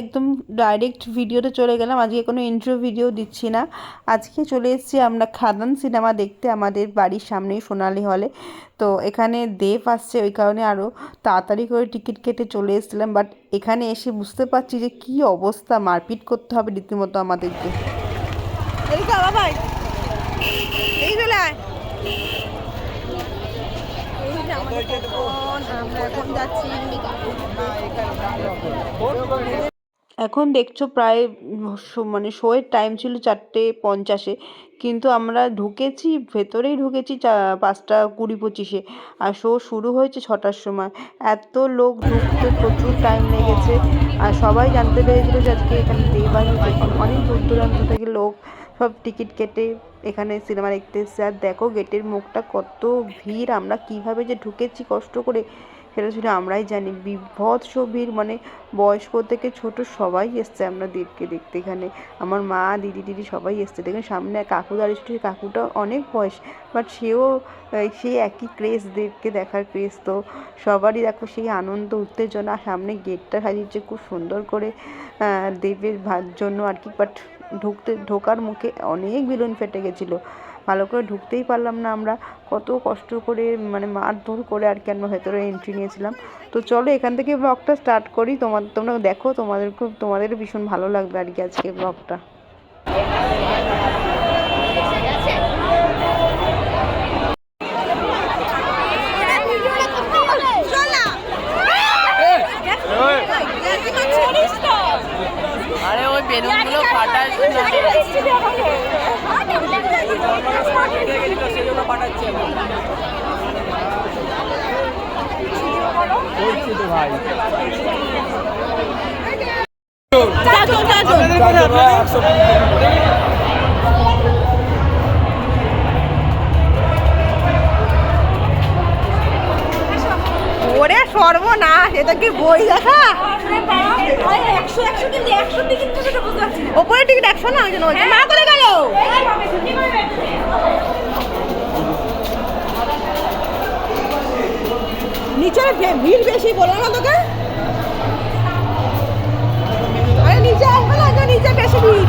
একদম ডাইরেক্ট ভিডিওতে চলে গেলাম। আজকে কোনো ইন্ট্রো ভিডিও দিচ্ছি না। আজকে চলে এসেছি আমরা খাদান সিনেমা দেখতে আমাদের বাড়ির সামনেই সোনালি হলে তো এখানে দেব আসছে, ওই কারণে আরও তাড়াতাড়ি করে টিকিট কেটে চলে এসেছিলাম। বাট এখানে এসে বুঝতে পারছি যে কী অবস্থা, মারপিট করতে হবে রীতিমতো আমাদেরকে। আমরা এখন যাচ্ছি। এখন দেখছ প্রায় মানে শোয়ের টাইম ছিল চারটে পঞ্চাশে, কিন্তু আমরা ঢুকেছি, ভেতরেই ঢুকেছি চা- পাঁচটা কুড়ি পঁচিশে, আর শো শুরু হয়েছে ছটার সময়। এত লোক ঢুকতে প্রচুর টাইম লেগেছে, আর সবাই জানতে পেরেছিল যে আজকে এখানে দেবানি অনেক দূর দূরান্ত থেকে লোক সব টিকিট কেটে এখানে সিনেমা দেখতে এসছে। আর দেখো গেটের মুখটা কত ভিড়, আমরা কীভাবে যে ঢুকেছি কষ্ট করে সেটা শুধু আমরাই জানি। বিভৎস ভিড় মানে বয়স্ক থেকে ছোট সবাই এসছে আমরা দেবকে দেখতে এখানে। আমার মা, দিদি দিদি সবাই এসছে। দেখুন, সামনে কাকু দাঁড়িয়ে ছিল কাকুটা অনেক বয়স বাট সেও সেই একই ক্রেজ দেবকে দেখার ক্রেজ তো। সবারই দেখো সেই আনন্দ, উত্তেজনা সামনে গেটটা সাজিয়েছে খুব সুন্দর করে দেবের ভার জন্য আর কি বাট ঢুকতে, ঢোকার মুখে অনেক বেলুন ফেটে গেছিল। ভালো করে ঢুকতেই পারলাম না আমরা। কত কষ্ট করে মানে মারধর করে আর কি আমরা ভেতরে এন্ট্রি নিয়েছিলাম। তো চলো এখান থেকে ব্লগটা স্টার্ট করি। তোমার তোমরা দেখো, তোমাদের খুব, তোমাদের ভীষণ ভালো লাগবে আর কি আজকে ব্লগটা চল না আরে ওই বেলুনগুলো ফাটার চাচল চাচল ওরে সর্বনাশ এটা কি বই দেখা? ওপরে টিকিট একশো না ওই জন্য মা করে গেল। নিচে ভিড় বেশি বলো না তোকে। আরে নিচে আসবে না নিচে বেশি ভিড়।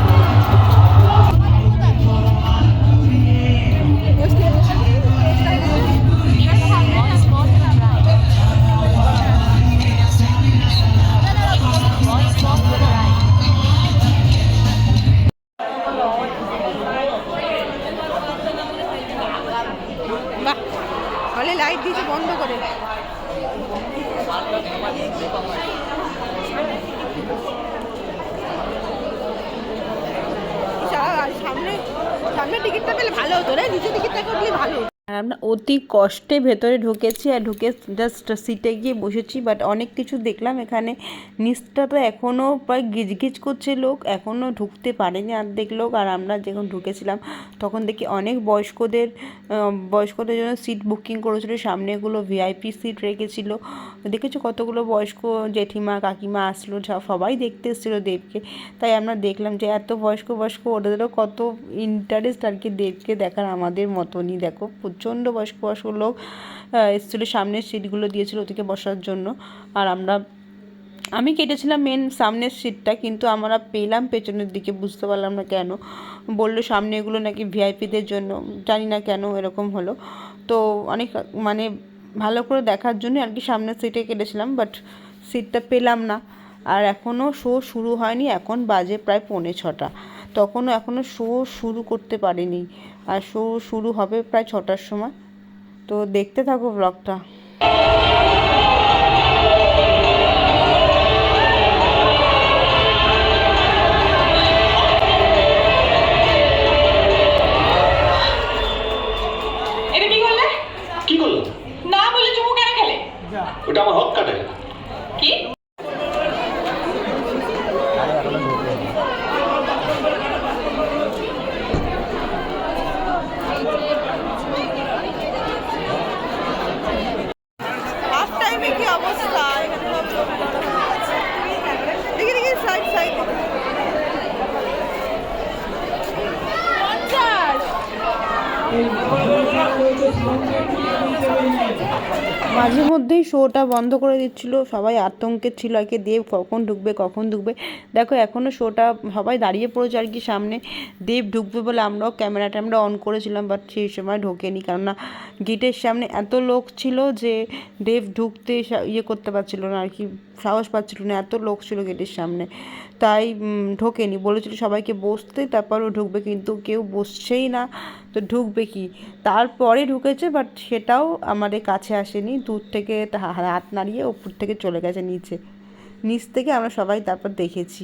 সামনে টিকিটটা পেলে ভালো হতো রে নিচে টিকিটটা করলে ভালো। আর আমরা অতি কষ্টে ভেতরে ঢুকেছি আর ঢুকে জাস্ট সিটে গিয়ে বসেছি বাট অনেক কিছু দেখলাম এখানে। নিচটা তো এখনও প্রায় গিজগিজ করছে লোক এখনও ঢুকতে পারেনি অর্ধেক লোক, আর আমরা যখন ঢুকেছিলাম, তখন দেখি অনেক বয়স্কদের বয়স্কদের জন্য সিট বুকিং করেছিল, সামনেগুলো ভিআইপি সিট রেখেছিল। দেখেছ কতগুলো বয়স্ক জেঠিমা, কাকিমা আসলো, সব- সবাই দেখতে এসেছিল দেবকে। তাই আমরা দেখলাম যে এত বয়স্ক বয়স্ক ওদেরও কত ইন্টারেস্ট আর কি দেবকে দেখার আমাদের মতনই, দেখো প্রচণ্ড বয়স্ক বয়স্ক লোক এসেছিল, সামনের সিটগুলো দিয়েছিল ওদিকে বসার জন্য। আর আমরা, আমি কেটেছিলাম মেন সামনের সিটটা, কিন্তু আমরা পেলাম পেছনের দিকে, বুঝতে পারলাম না কেন। বলল সামনে এগুলো নাকি ভিআইপিদের জন্য, জানি না কেন এরকম হলো। তো অনেক মানে ভালো করে দেখার জন্য আর কি সামনের সিটে কেটেছিলাম বাট সিটটা পেলাম না। আর এখনও শো শুরু হয়নি, এখন বাজে প্রায় পৌনে ছটা। তখনও এখনও শো শুরু করতে পারিনি। আর শো শুরু হবে প্রায় ছটার সময়। তো দেখতে থাকো ব্লগটা শোটা বন্ধ করে দিচ্ছিল। সবাই আতঙ্কে ছিল আর কি দেব কখন ঢুকবে কখন ঢুকবে। দেখো এখনও শোটা সবাই দাঁড়িয়ে পড়েছে আর কি সামনে। দেব ঢুকবে বলে আমরাও ক্যামেরা ট্যামেরা অন করেছিলাম বাট সেই সময় ঢোকেনি। কেননা গেটের সামনে এত লোক ছিল যে দেব ঢুকতে ইয়ে করতে পারছিল না আর কি, সাহস পাচ্ছিল না, এত লোক ছিল গেটের সামনে। তাই ঢোকেনি। বলেছিল সবাইকে বসতে, তারপর ও ঢুকবে, কিন্তু কেউ বসছেই না। তো ঢুকবে কি? তারপরে ঢুকেছে বাট সেটাও আমাদের কাছে আসেনি। দূর থেকে হাত নাড়িয়ে ওপর থেকে চলে গেছে, নিচে। নিচ থেকে আমরা সবাই তারপর দেখেছি।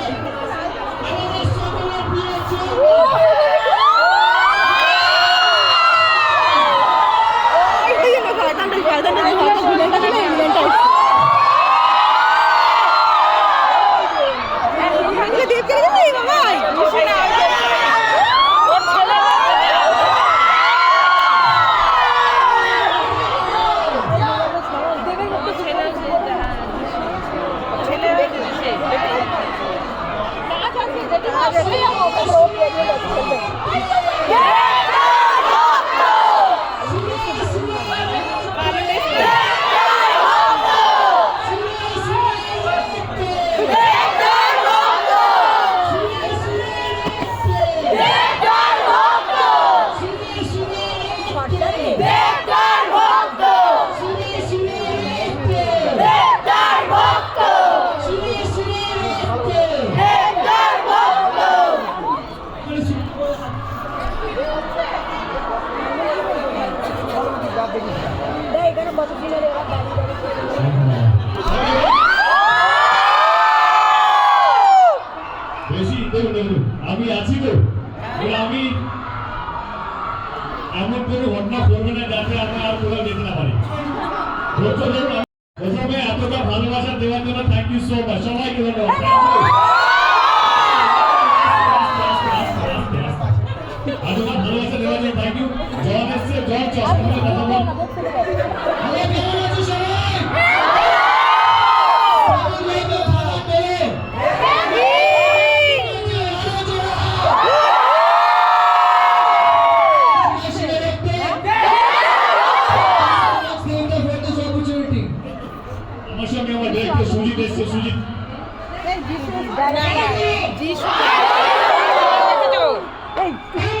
আমার সঙ্গে আমার ডিরেক্টর সুজিত এসছে সুজিত আমার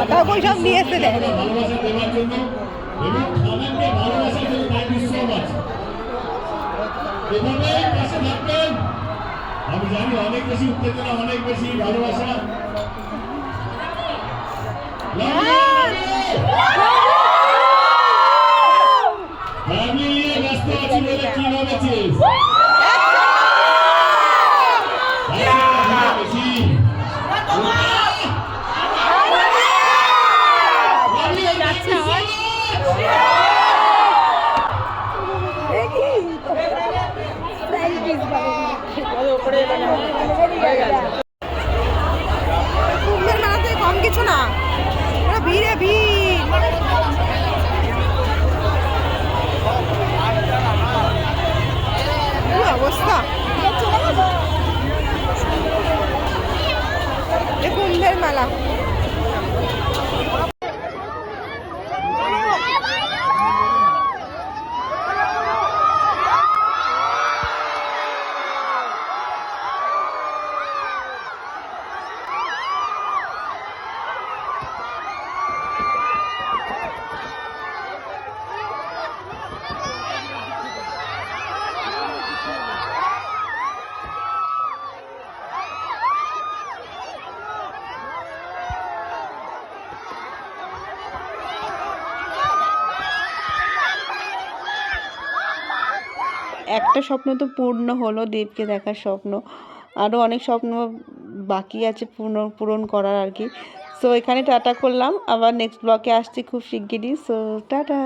টাকা পয়সা নিয়ে এসে দেয়। আমি জানি অনেক বেশি উত্তেজনা অনেক বেশি ভালোবাসা ব্যস্ত আছি বলে কি ভেবেছিস? একটা স্বপ্ন তো পূর্ণ হলো দেবকে দেখার স্বপ্ন। আরও অনেক স্বপ্ন বাকি আছে পূর্ণ, পূরণ করার আর কি। সো এখানে টাটা করলাম। আবার নেক্সট ব্লকে আসছি খুব শিগগিরই। So tata!